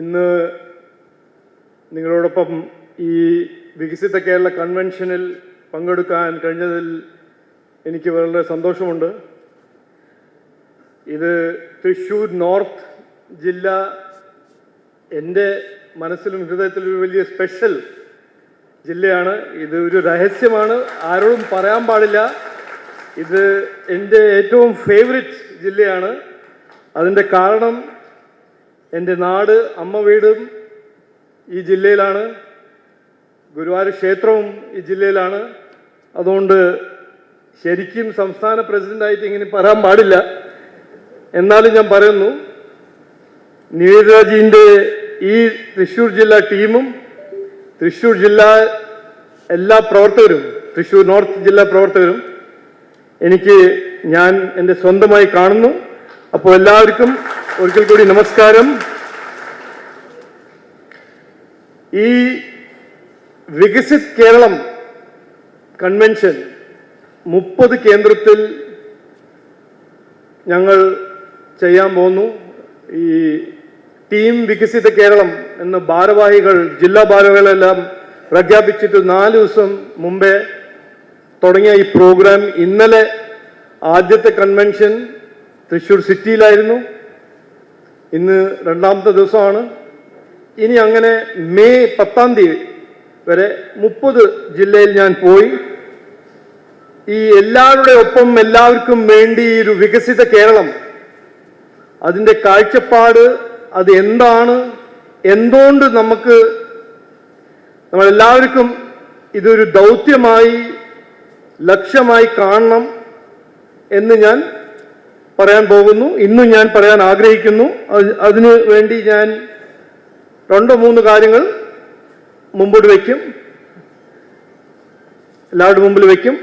ഇന്ന് നിങ്ങളോടൊപ്പം ഈ വികസിത കേരള കൺവെൻഷനിൽ പങ്കെടുക്കാൻ കഴിഞ്ഞതിൽ എനിക്ക് വളരെ സന്തോഷമുണ്ട്. ഇത് തൃശ്ശൂർ നോർത്ത് ജില്ല എന്റെ മനസ്സിലും ഹൃദയത്തിലും ഒരു വലിയ സ്പെഷ്യൽ ജില്ലയാണ്. ഇത് ഒരു രഹസ്യമാണ്. ആരോടും പറയാൻ പാടില്ല. ഇത് എന്റെ ഏറ്റവും ഫേവറിറ്റ് ജില്ലയാണ്. അതിന്റെ കാരണം എന്റെ നാട് അമ്മ വീടും ഈ ജില്ലയിലാണ്. ഗുരുവായൂർ ക്ഷേത്രവും ഈ ജില്ലയിലാണ്. അതുകൊണ്ട് ശരിക്കും സംസ്ഥാന പ്രസിഡന്റായിട്ട് ഇങ്ങനെ പറയാൻ പാടില്ല. എന്നാലും ഞാൻ പറയുന്നു നിവേദിതാജീന്റെ ഈ തൃശ്ശൂർ ജില്ലാ ടീമും തൃശ്ശൂർ ജില്ലാ എല്ലാ പ്രവർത്തകരും തൃശ്ശൂർ നോർത്ത് ജില്ലാ പ്രവർത്തകരും എനിക്ക് ഞാൻ എന്റെ സ്വന്തമായി കാണുന്നു. അപ്പോൾ എല്ലാവർക്കും ഒരിക്കൽ കൂടി നമസ്കാരം. ഈ വികസിത് കേരളം കൺവെൻഷൻ മുപ്പത് കേന്ദ്രത്തിൽ ഞങ്ങൾ ചെയ്യാൻ പോകുന്നു. ഈ ടീം വികസിത കേരളം എന്ന ഭാരവാഹികൾ ജില്ലാ ഭാരവാഹികളെല്ലാം പ്രഖ്യാപിച്ചിട്ട് നാല് ദിവസം മുമ്പേ തുടങ്ങിയ ഈ പ്രോഗ്രാം ഇന്നലെ ആദ്യത്തെ കൺവെൻഷൻ തൃശ്ശൂർ സിറ്റിയിലായിരുന്നു. ഇന്ന് രണ്ടാമത്തെ ദിവസമാണ്. ഇനി അങ്ങനെ മെയ് പത്താം തീയതി വരെ മുപ്പത് ജില്ലയിൽ ഞാൻ പോയി. ഈ എല്ലാവരുടെ ഒപ്പം എല്ലാവർക്കും വേണ്ടി ഒരു വികസിത കേരളം അതിന്റെ കാഴ്ചപ്പാട് അത് എന്താണ് എന്തുകൊണ്ട് നമുക്ക് നമ്മളെല്ലാവർക്കും ഇതൊരു ദൗത്യമായി ലക്ഷ്യമായി കാണണം എന്ന് ഞാൻ പറയാൻ പോകുന്നു. ഇന്നും ഞാൻ പറയാൻ ആഗ്രഹിക്കുന്നു. അതിന് വേണ്ടി ഞാൻ രണ്ടോ മൂന്ന് കാര്യങ്ങൾ മുമ്പോട്ട് വയ്ക്കും എല്ലാവരുടെ മുമ്പിൽ വയ്ക്കും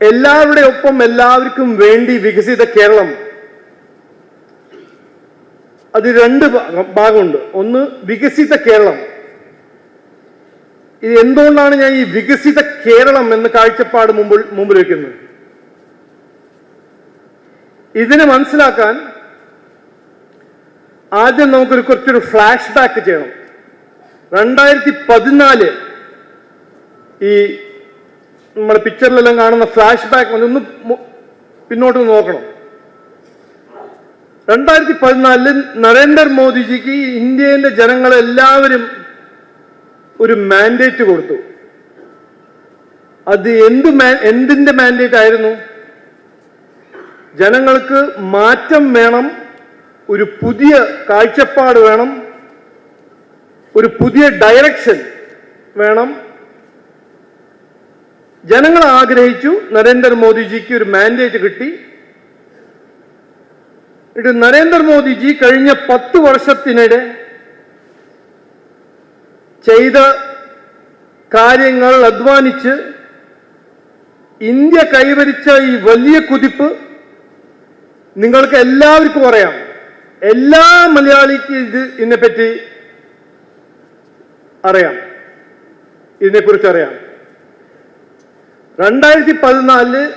എല്ലാവരുടെ ഒപ്പം എല്ലാവർക്കും വേണ്ടി വികസിത കേരളം. അത് രണ്ട് ഭാഗമുണ്ട്. ഒന്ന് വികസിത കേരളം. ഇത് എന്തുകൊണ്ടാണ് ഞാൻ ഈ വികസിത കേരളം എന്ന കാഴ്ചപ്പാട് മുമ്പിൽ മുമ്പിൽ വെക്കുന്നത്? ഇതിനെ മനസ്സിലാക്കാൻ ആദ്യം നമുക്കൊരു കുറച്ചൊരു ഫ്ലാഷ് ബാക്ക് ചെയ്യണം. രണ്ടായിരത്തി പതിനാല് ഈ നമ്മുടെ പിക്ചറിലെല്ലാം കാണുന്ന ഫ്ലാഷ് ബാക്ക് ഒന്ന് പിന്നോട്ട് നോക്കണം. രണ്ടായിരത്തി പതിനാലിൽ നരേന്ദ്രമോദിജിക്ക് ഇന്ത്യയിലെ ജനങ്ങളെല്ലാവരും ഒരു മാൻഡേറ്റ് കൊടുത്തു. അത് എന്ത് മാ- എന്തിന്റെ മാൻഡേറ്റ് ആയിരുന്നു? ജനങ്ങൾക്ക് മാറ്റം വേണം ഒരു പുതിയ കാഴ്ചപ്പാട് വേണം ഒരു പുതിയ ഡയറക്ഷൻ വേണം. ജനങ്ങൾ ആഗ്രഹിച്ചു നരേന്ദ്രമോദിജിക്ക് ഒരു മാൻഡേറ്റ് കിട്ടി. ഇത് നരേന്ദ്രമോദിജി കഴിഞ്ഞ പത്ത് വർഷത്തിനിടെ ചെയ്ത കാര്യങ്ങൾ അധ്വാനിച്ച് ഇന്ത്യ കൈവരിച്ച ഈ വലിയ കുതിപ്പ് നിങ്ങൾക്ക് എല്ലാവർക്കും അറിയാം. എല്ലാ മലയാളിക്ക് ഇത് ഇതിനെപ്പറ്റി അറിയാം. ഇതിനെക്കുറിച്ച് അറിയാം. രണ്ടായിരത്തി പതിനാലിൽ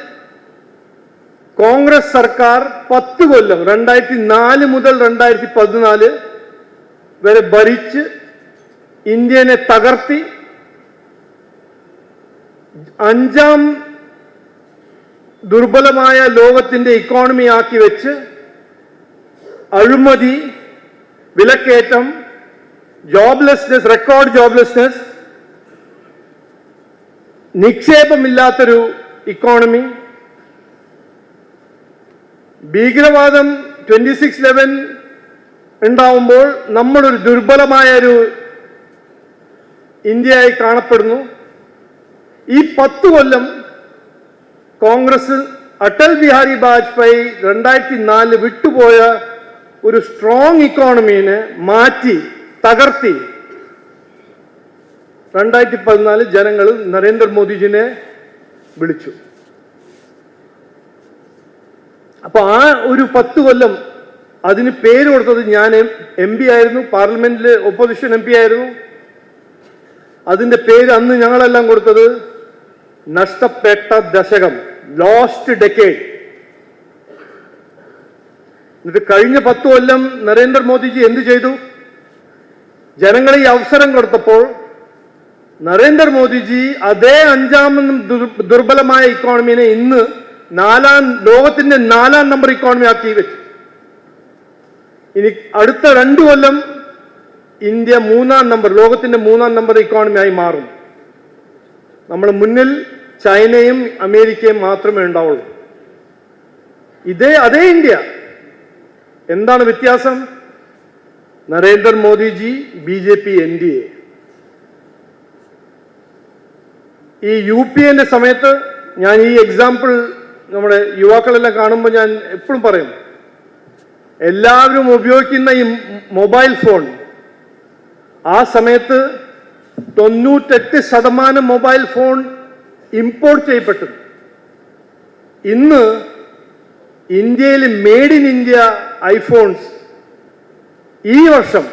കോൺഗ്രസ് സർക്കാർ പത്ത് കൊല്ലം രണ്ടായിരത്തി നാല് മുതൽ രണ്ടായിരത്തി പതിനാല് വരെ ഭരിച്ച് ഇന്ത്യനെ തകർത്തി. അഞ്ചാം ദുർബലമായ ലോകത്തിന്റെ ഇക്കോണമി ആക്കി വെച്ച് അഴിമതി വിലക്കയറ്റം ജോബ്ലെസ്നെസ് റെക്കോർഡ് ജോബ്ലെസ്നെസ് നിക്ഷേപമില്ലാത്തൊരു ഇക്കോണമി ഭീകരവാദം ട്വന്റി സിക്സ് ലെവൻ ഉണ്ടാവുമ്പോൾ നമ്മളൊരു ദുർബലമായ ഒരു ഇന്ത്യയായി കാണപ്പെടുന്നു. ഈ പത്ത് കൊല്ലം കോൺഗ്രസ് അടൽ ബിഹാരി വാജ്പേയി രണ്ടായിരത്തി നാലിൽ വിട്ടുപോയ ഒരു സ്ട്രോങ് ഇക്കോണമീനെ മാറ്റി തകർത്തി. രണ്ടായിരത്തി പതിനാല് ജനങ്ങൾ നരേന്ദ്രമോദിജിനെ വിളിച്ചു. അപ്പൊ ആ ഒരു പത്ത് കൊല്ലം അതിന് പേര് കൊടുത്തത് ഞാൻ എം പി ആയിരുന്നു പാർലമെന്റിൽ ഒപ്പോസിഷൻ എം പി ആയിരുന്നു. അതിന്റെ പേര് അന്ന് ഞങ്ങളെല്ലാം കൊടുത്തത് നഷ്ടപ്പെട്ട ദശകം. ലോസ്റ്റ് ഡെക്കേഡ് എന്നിട്ട് കഴിഞ്ഞ പത്ത് കൊല്ലം നരേന്ദ്രമോദിജി എന്ത് ചെയ്തു? ജനങ്ങളെ ഈ അവസരം കൊടുത്തപ്പോൾ നരേന്ദ്രമോദിജി അതേ അഞ്ചാമെന്നും ദുർ- ദുർബലമായ ഇക്കോണമിനെ ഇന്ന് നാലാം ലോകത്തിന്റെ നാലാം നമ്പർ ഇക്കോണമി ആക്കി വെച്ചു. ഇനി അടുത്ത രണ്ടു കൊല്ലം ഇന്ത്യ മൂന്നാം നമ്പർ ലോകത്തിന്റെ മൂന്നാം നമ്പർ ഇക്കോണമി ആയി മാറും. നമ്മൾ മുന്നിൽ ചൈനയും അമേരിക്കയും മാത്രമേ ഉണ്ടാവുള്ളൂ. ഇതേ അതേ ഇന്ത്യ. എന്താണ് വ്യത്യാസം? Narendra Modi ji B J P N D A. ഈ യു പി എന്റെ സമയത്ത് ഞാൻ ഈ എക്സാമ്പിൾ നമ്മുടെ യുവാക്കളെല്ലാം കാണുമ്പോൾ ഞാൻ എപ്പോഴും പറയും എല്ലാവരും ഉപയോഗിക്കുന്ന ഈ മൊബൈൽ ഫോൺ ആ സമയത്ത് തൊണ്ണൂറ്റെട്ട് ശതമാനം മൊബൈൽ ഫോൺ ഇമ്പോർട്ട് ചെയ്യപ്പെട്ടു. ഇന്ന് ഇന്ത്യയിൽ മെയ്ഡ് ഇൻ ഇന്ത്യ ഐഫോൺസ് ഈ വർഷം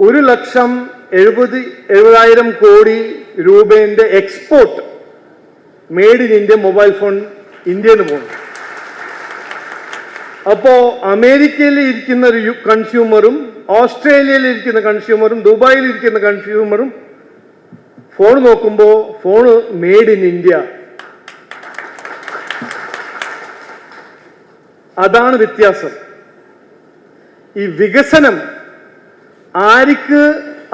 ഒരു ലക്ഷം എഴുപത് എഴുപതായിരം കോടി രൂപയുടെ export made in India mobile phone ഇന്ത്യയിൽ നിന്ന് പോകുന്നു അപ്പോ അമേരിക്കയിൽ ഇരിക്കുന്ന ഒരു കൺസ്യൂമറും ഓസ്ട്രേലിയയിൽ ഇരിക്കുന്ന കൺസ്യൂമറും ദുബായിൽ ഇരിക്കുന്ന കൺസ്യൂമറും ഫോൺ നോക്കുമ്പോൾ ഫോണ് മെയ്ഡ് ഇൻ ഇന്ത്യ അതാണ് വ്യത്യാസം. ഈ വികസനം ആർക്ക്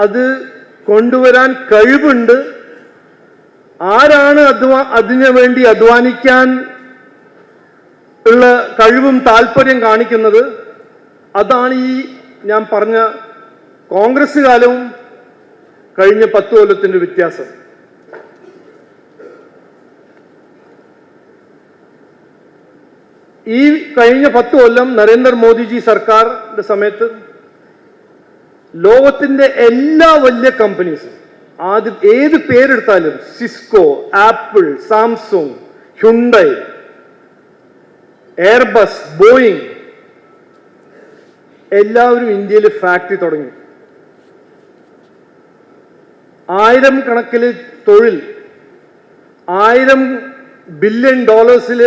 അത് കൊണ്ടുവരാൻ കഴിവുണ്ട്? ആരാണ് അധ്വാ അതിനു വേണ്ടി അധ്വാനിക്കാൻ ഉള്ള കഴിവും താല്പര്യം കാണിക്കുന്നത്? അതാണ് ഈ ഞാൻ പറഞ്ഞ കോൺഗ്രസ് കാലവും കഴിഞ്ഞ പത്ത് കൊല്ലത്തിന്റെ വ്യത്യാസം. ഈ കഴിഞ്ഞ പത്ത് കൊല്ലം നരേന്ദ്രമോദിജി സർക്കാരിന്റെ സമയത്ത് ലോകത്തിന്റെ എല്ലാ വലിയ കമ്പനീസും ആദ്യം ഏത് പേരെടുത്താലും Cisco Apple Samsung Hyundai Airbus Boeing എല്ലാവരും ഇന്ത്യയിൽ ഫാക്ടറി തുടങ്ങി. ആയിരം കണക്കിൽ തൊഴിൽ ആയിരം ബില്യൺ ഡോളേഴ്സിൽ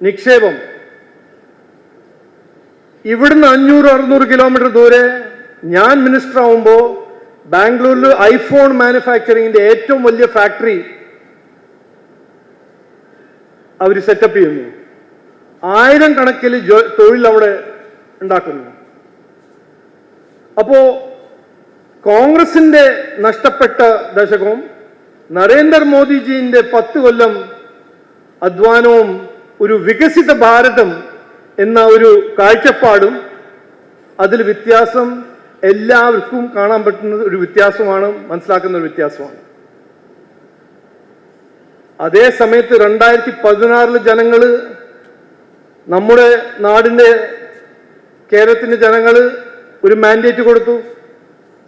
നിക്ഷേപം. ഇവിടുന്ന് അഞ്ഞൂറ് അറുന്നൂറ് കിലോമീറ്റർ ദൂരെ ഞാൻ മിനിസ്റ്റർ ആവുമ്പോൾ ബാംഗ്ലൂരിൽ ഐഫോൺ മാനുഫാക്ചറിങ്ങിന്റെ ഏറ്റവും വലിയ ഫാക്ടറി അവർ സെറ്റപ്പ് ചെയ്യുന്നു. ആയിരം കണക്കിൽ തൊഴിൽ അവിടെ ഉണ്ടാക്കുന്നു. അപ്പോ കോൺഗ്രസിന്റെ നഷ്ടപ്പെട്ട ദശകവും നരേന്ദ്രമോദിജിന്റെ പത്ത് കൊല്ലം അധ്വാനവും ഒരു വികസിത ഭാരതം എന്ന ഒരു കാഴ്ചപ്പാടും അതിൽ വ്യത്യാസം എല്ലാവർക്കും കാണാൻ പറ്റുന്ന ഒരു വ്യത്യാസമാണ് മനസ്സിലാക്കുന്ന ഒരു വ്യത്യാസമാണ്. അതേ സമയത്ത് രണ്ടായിരത്തി പതിനാറിൽ ജനങ്ങൾ നമ്മുടെ നാടിന്റെ കേരളത്തിന്റെ ജനങ്ങൾ ഒരു മാൻഡേറ്റ് കൊടുത്തു.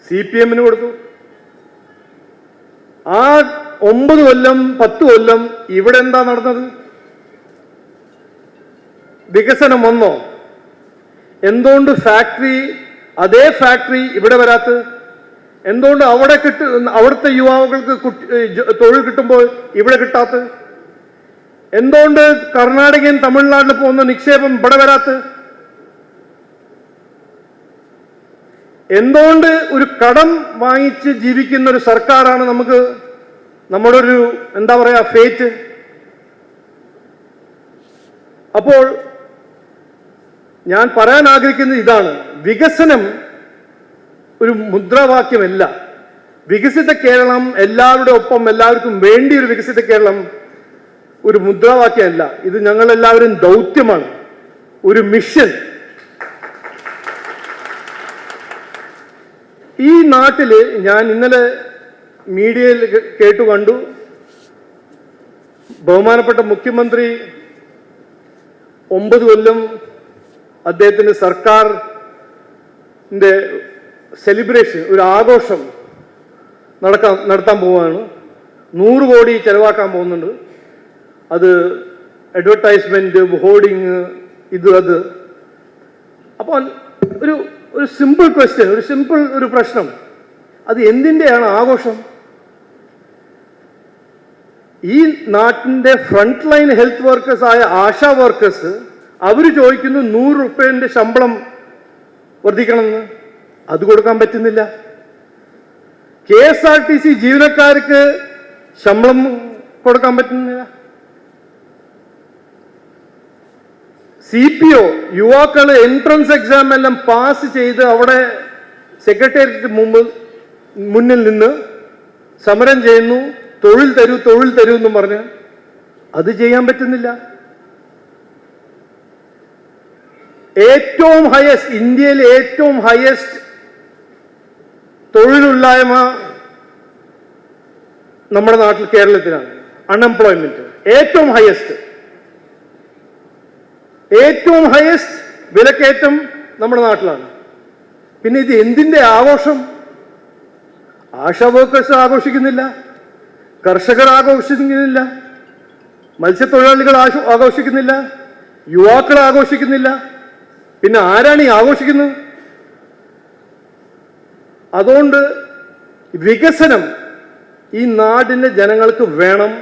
സി പി എമ്മിന് കൊടുത്തു. ആ ഒമ്പത് കൊല്ലം പത്ത് കൊല്ലം ഇവിടെ എന്താ നടന്നത്? വികസനം വന്നോ? എന്തുകൊണ്ട് ഫാക്ടറി അതേ ഫാക്ടറി ഇവിടെ വരാത്ത? എന്തുകൊണ്ട് അവിടെ കിട്ട അവിടുത്തെ യുവാക്കൾക്ക് തൊഴിൽ കിട്ടുമ്പോൾ ഇവിടെ കിട്ടാത്ത? എന്തുകൊണ്ട് കർണാടകയും തമിഴ്നാട്ടിൽ പോകുന്ന നിക്ഷേപം ഇവിടെ വരാത്ത? എന്തുകൊണ്ട് ഒരു കടം വാങ്ങിച്ച് ജീവിക്കുന്ന ഒരു സർക്കാരാണ് നമുക്ക് നമ്മുടെ ഒരു എന്താ പറയാ ഫേറ്റ് അപ്പോൾ ഞാൻ പറയാൻ ആഗ്രഹിക്കുന്നത് ഇതാണ്. വികസനം ഒരു മുദ്രാവാക്യമല്ല. വികസിത കേരളം എല്ലാവരുടെ ഒപ്പം എല്ലാവർക്കും വേണ്ടി ഒരു വികസിത കേരളം ഒരു മുദ്രാവാക്യമല്ല. ഇത് ഞങ്ങൾ എല്ലാവരും ദൗത്യമാണ്. ഒരു മിഷൻ ഈ നാട്ടിൽ ഞാൻ ഇന്നലെ മീഡിയയിൽ കേട്ടു കണ്ടു. ബഹുമാനപ്പെട്ട മുഖ്യമന്ത്രി ഒമ്പത് കൊല്ലം അദ്ദേഹത്തിന്റെ സർക്കാരിന്റെ സെലിബ്രേഷൻ ഒരു ആഘോഷം നടക്കാൻ നടത്താൻ പോവുകയാണ്. നൂറ് കോടി ചെലവാക്കാൻ പോകുന്നുണ്ട്. അത് അഡ്വർടൈസ്മെന്റ് ഹോർഡിങ് ഇത് അത്. അപ്പോൾ ഒരു ഒരു സിമ്പിൾ ക്വസ്റ്റ്യൻ ഒരു സിമ്പിൾ ഒരു പ്രശ്നം. അത് എന്തിന്റെയാണ് ആഘോഷം? ഈ നാട്ടിന്റെ ഫ്രണ്ട് ലൈൻ ഹെൽത്ത് വർക്കേഴ്സ് ആയ ആശാ വർക്കേഴ്സ് അവർ ചോദിക്കുന്നു നൂറ് റുപ്യന്റെ ശമ്പളം വർദ്ധിക്കണമെന്ന്. അത് കൊടുക്കാൻ പറ്റുന്നില്ല. K S R T C ജീവനക്കാർക്ക് ശമ്പളം കൊടുക്കാൻ പറ്റുന്നില്ല. സി പി ഒ യുവാക്കൾ എൻട്രൻസ് എക്സാം എല്ലാം പാസ് ചെയ്ത് അവിടെ സെക്രട്ടേറിയറ്റ് മുമ്പ് മുന്നിൽ നിന്ന് സമരം ചെയ്യുന്നു. തൊഴിൽ തരൂ തൊഴിൽ തരൂ എന്നും പറഞ്ഞ്. അത് ചെയ്യാൻ പറ്റുന്നില്ല. ഏറ്റവും ഹയസ്റ്റ് ഇന്ത്യയിൽ ഏറ്റവും ഹയസ്റ്റ് തൊഴിലില്ലായ്മ നമ്മുടെ നാട്ടിൽ കേരളത്തിലാണ്. അൺഎംപ്ലോയ്മെന്റ് ഏറ്റവും ഹയസ്റ്റ് ഏറ്റവും ഹയസ്റ്റ് വിലക്കയറ്റം നമ്മുടെ നാട്ടിലാണ്. പിന്നെ ഇത് എന്തിന്റെ ആഘോഷം? ആശാ വർക്കേഴ്സ് ആഘോഷിക്കുന്നില്ല കർഷകർ ആഘോഷിക്കുന്നില്ല മത്സ്യത്തൊഴിലാളികൾ ആഘോഷിക്കുന്നില്ല യുവാക്കൾ ആഘോഷിക്കുന്നില്ല. പിന്നെ ആരാണ് ഈ ആഘോഷിക്കുന്നത്? അതുകൊണ്ട് വികസനം ഈ നാടിന്റെ ജനങ്ങൾക്ക് വേണം.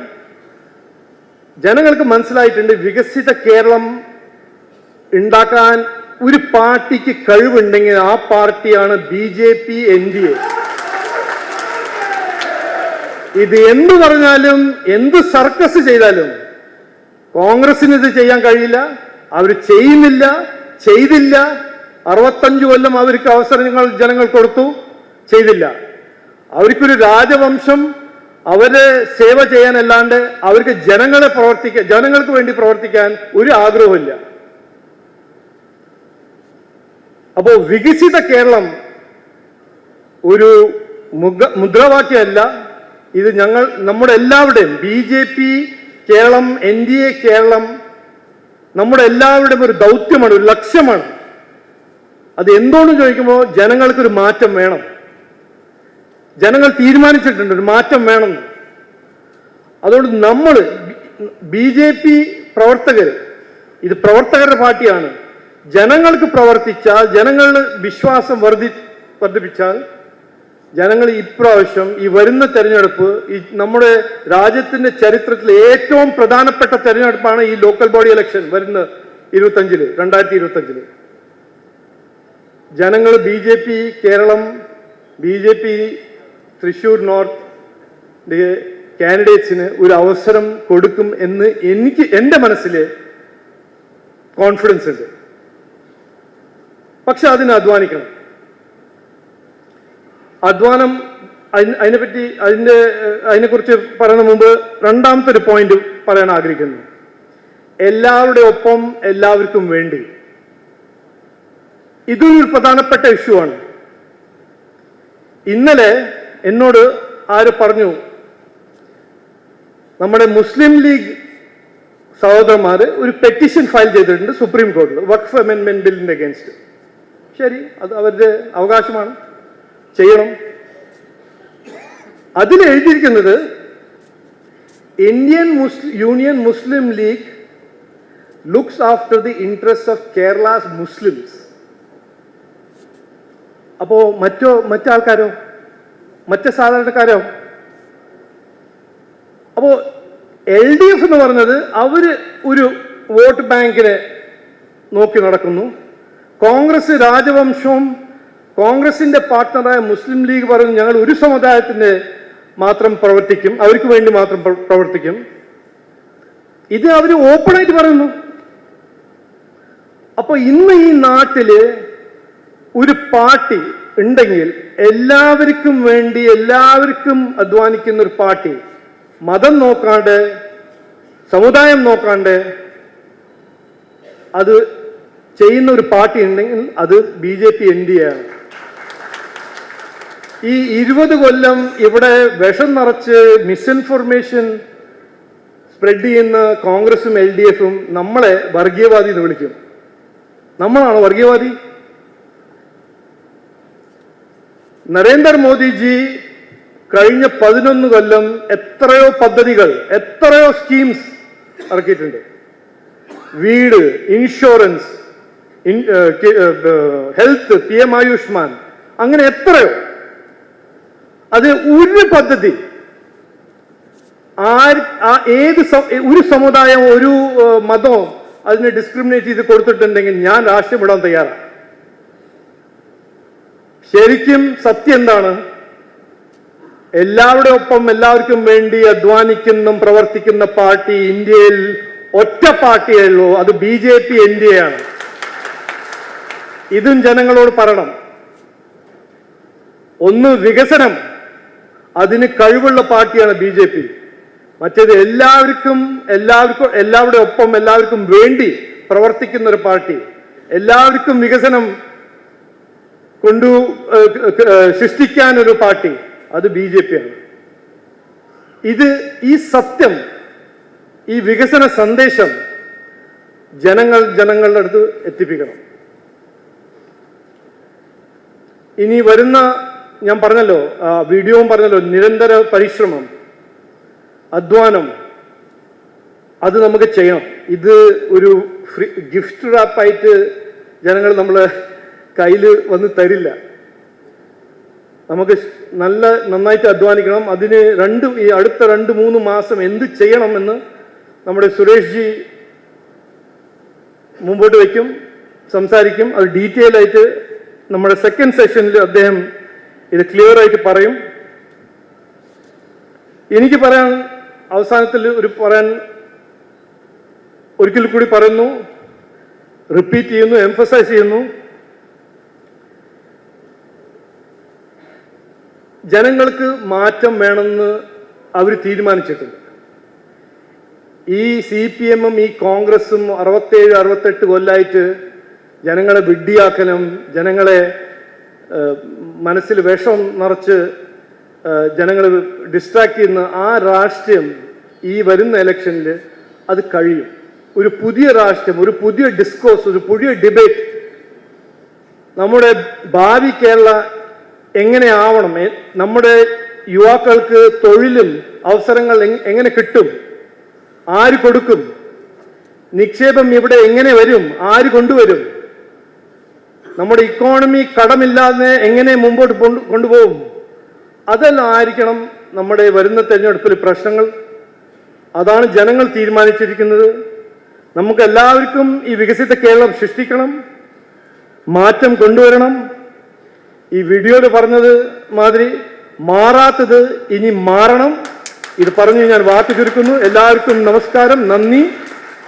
ജനങ്ങൾക്ക് മനസ്സിലായിട്ടുണ്ട് വികസിത കേരളം ഉണ്ടാക്കാൻ ഒരു പാർട്ടിക്ക് കഴിവുണ്ടെങ്കിൽ ആ പാർട്ടിയാണ് B J P N D A. ഇത് എന്ത് പറഞ്ഞാലും എന്ത് സർക്കസ് ചെയ്താലും കോൺഗ്രസിന് ഇത് ചെയ്യാൻ കഴിയില്ല അവർ ചെയ്യുന്നില്ല ചെയ്തില്ല. അറുപത്തഞ്ച് കൊല്ലം അവർക്ക് അവസരങ്ങൾ ജനങ്ങൾ കൊടുത്തു ചെയ്തില്ല. അവർക്കൊരു രാജവംശം അവരെ സേവ ചെയ്യാനല്ലാണ്ട് അവർക്ക് ജനങ്ങളെ പ്രവർത്തിക്കാൻ ജനങ്ങൾക്ക് വേണ്ടി പ്രവർത്തിക്കാൻ ഒരു ആഗ്രഹമില്ല അപ്പോ വികസിത കേരളം ഒരു മുഖ മുദ്രാവാക്യമല്ല. ഇത് ഞങ്ങൾ നമ്മുടെ എല്ലാവരുടെയും B J P Keralam N D A Keralam നമ്മുടെ എല്ലാവരുടെയും ഒരു ദൗത്യമാണ് ഒരു ലക്ഷ്യമാണ്. അത് എന്തുകൊണ്ട് ചോദിക്കുമ്പോൾ ജനങ്ങൾക്കൊരു മാറ്റം വേണം. ജനങ്ങൾ തീരുമാനിച്ചിട്ടുണ്ട് ഒരു മാറ്റം വേണം. അതുകൊണ്ട് നമ്മൾ ബി ജെ പി പ്രവർത്തകർ ഇത് പ്രവർത്തകരുടെ പാർട്ടിയാണ്. ജനങ്ങൾക്ക് പ്രവർത്തിച്ചാൽ ജനങ്ങളുടെ വിശ്വാസം വർദ്ധി വർദ്ധിപ്പിച്ചാൽ ജനങ്ങൾ ഇപ്രാവശ്യം ഈ വരുന്ന തെരഞ്ഞെടുപ്പ് ഈ നമ്മുടെ രാജ്യത്തിന്റെ ചരിത്രത്തിലെ ഏറ്റവും പ്രധാനപ്പെട്ട തെരഞ്ഞെടുപ്പാണ് ഈ ലോക്കൽ ബോഡി ഇലക്ഷൻ വരുന്ന ഇരുപത്തഞ്ചിൽ രണ്ടായിരത്തി ഇരുപത്തഞ്ചിൽ ജനങ്ങൾ B J P Keralam B J P Thrissur north കാൻഡിഡേറ്റ്സിന് ഒരു അവസരം കൊടുക്കും എന്ന് എനിക്ക് എന്റെ മനസ്സിൽ കോൺഫിഡൻസ് ഉണ്ട്. പക്ഷെ അതിന് അധ്വാനിക്കണം. അധ്വാനം അതിന് അതിനെപ്പറ്റി അതിന്റെ അതിനെക്കുറിച്ച് പറയുന്ന മുമ്പ് രണ്ടാമത്തെ ഒരു പോയിന്റ് പറയാൻ ആഗ്രഹിക്കുന്നു. എല്ലാവരുടെ ഒപ്പം എല്ലാവർക്കും വേണ്ടി. ഇതൊരു പ്രധാനപ്പെട്ട ഇഷ്യൂ ആണ്. ഇന്നലെ എന്നോട് ആര് പറഞ്ഞു നമ്മുടെ മുസ്ലിം ലീഗ് സഹോദരന്മാർ ഒരു പെറ്റീഷൻ ഫയൽ ചെയ്തിട്ടുണ്ട് സുപ്രീം കോടതിയിൽ വഖഫ് അമെൻമെന്റ് ബില്ലിന്റെ അഗേൻസ്റ്റ് ശരി അത് അവരുടെ അവകാശമാണ്. ചെയ്യണം. അതിൽ എഴുതിയിരിക്കുന്നത് Indian Muslim Union Muslim League looks after the interest of Kerala's Muslims. അപ്പോ മറ്റോ മറ്റാൾക്കാരോ? മറ്റ് സാധാരണക്കാരോ? അപ്പോ എൽ ഡി എഫ് എന്ന് പറഞ്ഞത് അവർ ഒരു വോട്ട് ബാങ്കിനെ നോക്കി നടക്കുന്നു. കോൺഗ്രസ് രാജവംശവും കോൺഗ്രസിന്റെ പാർട്ണറായ മുസ്ലിം ലീഗ് പറഞ്ഞു ഞങ്ങൾ ഒരു സമുദായത്തിന് മാത്രം പ്രവർത്തിക്കും അവർക്ക് വേണ്ടി മാത്രം പ്രവർത്തിക്കും. ഇത് അവർ ഓപ്പണായിട്ട് പറയുന്നു. അപ്പൊ ഇന്ന് ഈ നാട്ടിൽ ഒരു പാർട്ടി ഉണ്ടെങ്കിൽ എല്ലാവർക്കും വേണ്ടി എല്ലാവർക്കും അധ്വാനിക്കുന്ന ഒരു പാർട്ടി മതം നോക്കാണ്ട് സമുദായം നോക്കാണ്ട് അത് ചെയ്യുന്ന ഒരു പാർട്ടി ഉണ്ടെങ്കിൽ അത് B J P N D ആണ്. ഈ ഇരുപത് കൊല്ലം ഇവിടെ വിഷം നിറച്ച് മിസ്ഇൻഫർമേഷൻ സ്പ്രെഡ് ചെയ്യുന്ന കോൺഗ്രസും എൽ ഡി എഫും നമ്മളെ വർഗീയവാദി എന്ന് വിളിക്കും. നമ്മളാണ് വർഗീയവാദി? നരേന്ദ്രമോദിജി കഴിഞ്ഞ പതിനൊന്ന് കൊല്ലം എത്രയോ പദ്ധതികൾ എത്രയോ സ്കീംസ് ഇറക്കിയിട്ടുണ്ട്. വീട് insurance health P M Ayushman അങ്ങനെ എത്രയോ. അത് ഒരു പദ്ധതി. ഏത് ഒരു സമുദായം ഒരു മതവും അതിനെ ഡിസ്ക്രിമിനേറ്റ് ചെയ്ത് കൊടുത്തിട്ടുണ്ടെങ്കിൽ ഞാൻ രാഷ്ട്രീയം വിടാൻ തയ്യാറാണ്. ശരിക്കും സത്യം എന്താണ്? എല്ലാവരുടെ ഒപ്പം എല്ലാവർക്കും വേണ്ടി അധ്വാനിക്കുന്ന പ്രവർത്തിക്കുന്ന പാർട്ടി ഇന്ത്യയിൽ ഒറ്റ പാർട്ടിയേ ഉള്ളൂ. അത് B J P N D A ആണ്. ഇതും ജനങ്ങളോട് പറയണം. ഒന്ന് വികസനം. അതിന് കഴിവുള്ള പാർട്ടിയാണ് ബി ജെ പി. മറ്റേത് എല്ലാവർക്കും എല്ലാവർക്കും എല്ലാവരുടെ ഒപ്പം എല്ലാവർക്കും വേണ്ടി പ്രവർത്തിക്കുന്ന ഒരു പാർട്ടി. എല്ലാവർക്കും വികസനം കൊണ്ടു സൃഷ്ടിക്കാൻ ഒരു പാർട്ടി. അത് ബി ജെ പി ആണ്. ഇത് ഈ സത്യം ഈ വികസന സന്ദേശം ജനങ്ങൾ ജനങ്ങളുടെ അടുത്ത് എത്തിപ്പിക്കണം. ഇനി വരുന്ന ഞാൻ പറഞ്ഞല്ലോ ആ, വീഡിയോവും പറഞ്ഞല്ലോ നിരന്തര പരിശ്രമം അധ്വാനം അത് നമുക്ക് ചെയ്യണം. ഇത് ഒരു ഫ്രീ ഗിഫ്റ്റ് റാപ്പായിട്ട് ജനങ്ങൾ നമ്മൾ കയ്യിൽ വന്ന് തരില്ല. നമുക്ക് നല്ല നന്നായിട്ട് അധ്വാനിക്കണം. അതിന് രണ്ട് ഈ അടുത്ത രണ്ട് മൂന്ന് മാസം എന്ത് ചെയ്യണം എന്ന് നമ്മുടെ സുരേഷ് ജി മുമ്പോട്ട് വയ്ക്കും സംസാരിക്കും. അത് ഡീറ്റെയിൽ ആയിട്ട് നമ്മുടെ സെക്കൻഡ് സെഷനിൽ അദ്ദേഹം ഇത് ക്ലിയർ ആയിട്ട് പറയും. എനിക്ക് പറയാൻ അവസാനത്തിൽ ഒരു പറയാൻ ഒരിക്കൽ കൂടി പറയുന്നു. റിപ്പീറ്റ് ചെയ്യുന്നു എംഫസൈസ് ചെയ്യുന്നു. ജനങ്ങൾക്ക് മാറ്റം വേണമെന്ന് അവർ തീരുമാനിച്ചിട്ടുണ്ട്. ഈ സി പി എമ്മും ഈ കോൺഗ്രസും അറുപത്തേഴ് അറുപത്തെട്ട് കൊല്ലായിട്ട് ജനങ്ങളെ വിഡ്ഢിയാക്കലും ജനങ്ങളെ മനസ്സിൽ വിഷം നിറച്ച് ജനങ്ങളെ ഡിസ്ട്രാക്ട് ചെയ്യുന്ന ആ രാഷ്ട്രീയം ഈ വരുന്ന ഇലക്ഷനിൽ അത് കഴിയും. ഒരു പുതിയ രാഷ്ട്രീയം ഒരു പുതിയ ഡിസ്കോഴ്സ് ഒരു പുതിയ ഡിബേറ്റ് നമ്മുടെ ഭാവി കേരള എങ്ങനെ ആവണം നമ്മുടെ യുവാക്കൾക്ക് തൊഴിലും അവസരങ്ങൾ എങ്ങനെ കിട്ടും? ആര് കൊടുക്കും? നിക്ഷേപം ഇവിടെ എങ്ങനെ വരും? ആര് കൊണ്ടുവരും? നമ്മുടെ ഇക്കോണമി കടമില്ലാതെ എങ്ങനെ മുമ്പോട്ട് കൊണ്ടുപോകും? അതെല്ലാം ആയിരിക്കണം നമ്മുടെ വരുന്ന തെരഞ്ഞെടുപ്പിൽ പ്രശ്നങ്ങൾ. അതാണ് ജനങ്ങൾ തീരുമാനിച്ചിരിക്കുന്നത്. നമുക്ക് എല്ലാവർക്കും ഈ വികസിത കേരളം സൃഷ്ടിക്കണം മാറ്റം കൊണ്ടുവരണം. ഈ വീഡിയോയിൽ പറഞ്ഞത് മാതിരി മാറാത്തത് ഇനി മാറണം. ഇത് പറഞ്ഞു ഞാൻ വാക്ക് ചുരുക്കുന്നു. എല്ലാവർക്കും നമസ്കാരം. നന്ദി.